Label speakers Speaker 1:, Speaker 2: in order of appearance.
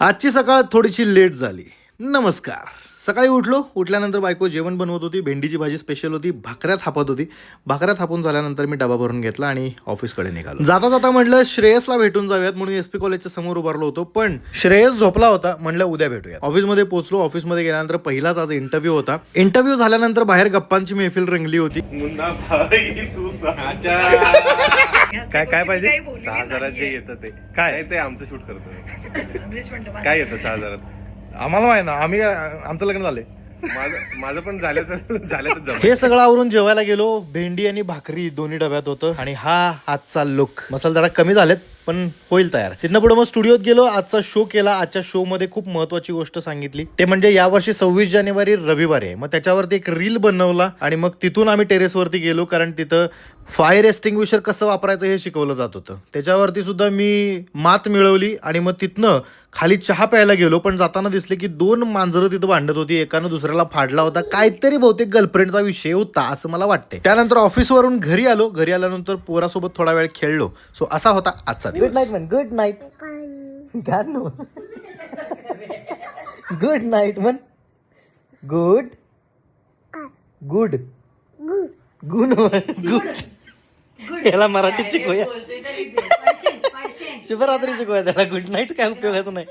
Speaker 1: आजची सकाळ थोडीशी लेट झाली. नमस्कार. सकाळी उठलो उठल्यानंतर बायको जेवण बनवत होती भेंडीची भाजी स्पेशल होती भाकऱ्या थापत होती. भाकऱ्या थापून झाल्यानंतर मी डबा भरून घेतला आणि ऑफिसकडे निघालो. जाता जाता म्हटलं श्रेयसला भेटून जाऊयात म्हणून एस पी कॉलेजच्या समोर उभारलो होतो पण श्रेयस झोपला होता म्हणलं उद्या भेटूया ऑफिसमध्ये पोहोचलो ऑफिसमध्ये गेल्यानंतर पहिलाच आज इंटरव्ह्यू होता. इंटरव्ह्यू झाल्यानंतर बाहेर गप्पांची मैफिल रंगली होती. काय काय पाहिजे?
Speaker 2: सहा हजारात जे येतं ते.
Speaker 1: काय?
Speaker 2: ते आमचं शूट करतो. काय येतं सहा हजारात?
Speaker 1: आम्हाला माहिती ना आम्ही आमचं लग्न झालंय.
Speaker 2: माझं माझं पण झाल्याचं झाल्याचं जम
Speaker 1: हे सगळं आवरून जेवायला गेलो. भेंडी आणि भाकरी दोन्ही डब्यात होतं. आणि हा आजचा लुक मसाला जरा कमी झालेत पण होईल तयार. तिथनं पुढे मग स्टुडिओत गेलो. आजचा शो केला. आजच्या शो मध्ये खूप महत्वाची गोष्ट सांगितली. ते म्हणजे यावर्षी सव्वीस जानेवारी रविवारी आहे. मग त्याच्यावरती एक रील बनवला. आणि मग तिथून आम्ही टेरेसवरती गेलो. कारण तिथं फायर एक्स्टिंग्विशर कसं वापरायचं हे शिकवलं जात होतं. त्याच्यावरती सुद्धा मी मात मिळवली आणि मग तिथनं खाली चहा प्यायला गेलो पण जाताना दिसले की दोन मांजरं तिथं भांडत होती एकानं दुसऱ्याला फाडला होता. काहीतरी बहुतेक गर्लफ्रेंडचा विषय होता असं मला वाटते त्यानंतर ऑफिसवरून घरी आलो. घरी आल्यानंतर पोरासोबत थोडा वेळ खेळलो. सो असा होता आजचा
Speaker 3: गुड नाईट म्हण गुड नाईट गुड नाईट म्हण गुड गुड गुड गुड याला मराठीत शिकवूया. शिवरात्री शिकवूया त्याला. गुड नाईट काय उपयोगाचं नाही.